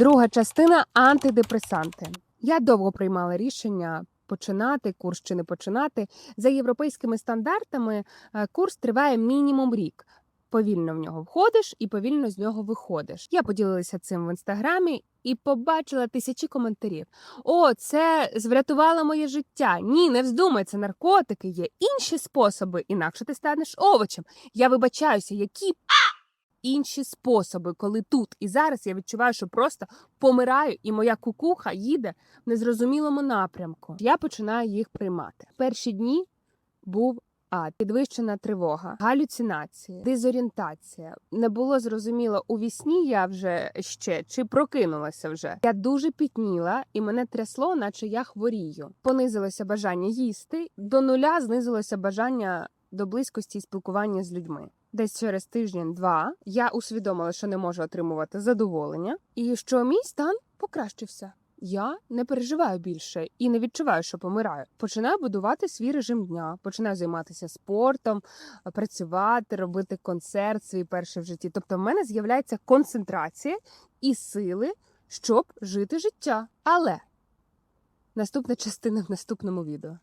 Друга частина антидепресанти. Я довго приймала рішення починати курс чи не починати. За європейськими стандартами е, курс триває мінімум рік. Повільно в нього входиш і повільно з нього виходиш. Я поділилася цим в інстаграмі і побачила тисячі коментарів. О, це врятувало моє життя. Ні, не вздумай, це наркотики. Є інші способи, інакше ти станеш овочем. Я вибачаюся, які інші способи, коли тут і зараз я відчуваю, що просто помираю, і моя кукуха їде в незрозумілому напрямку. Я починаю їх приймати. Перші дні був ад, підвищена тривога, галюцинації, дезорієнтація. Не було зрозуміло, у вісні я вже ще чи прокинулася вже. Я дуже пітніла, і мене трясло, наче я хворію. Понизилося бажання їсти. До нуля знизилося бажання до близькості і спілкування з людьми. Десь через тиждень-два я усвідомила, що не можу отримувати задоволення, і що мій стан покращився. Я не переживаю більше і не відчуваю, що помираю. Починаю будувати свій режим дня, починаю займатися спортом, працювати, робити концерт свій перший в житті. Тобто, в мене з'являється концентрація і сили, щоб жити життя. Але наступна частина в наступному відео.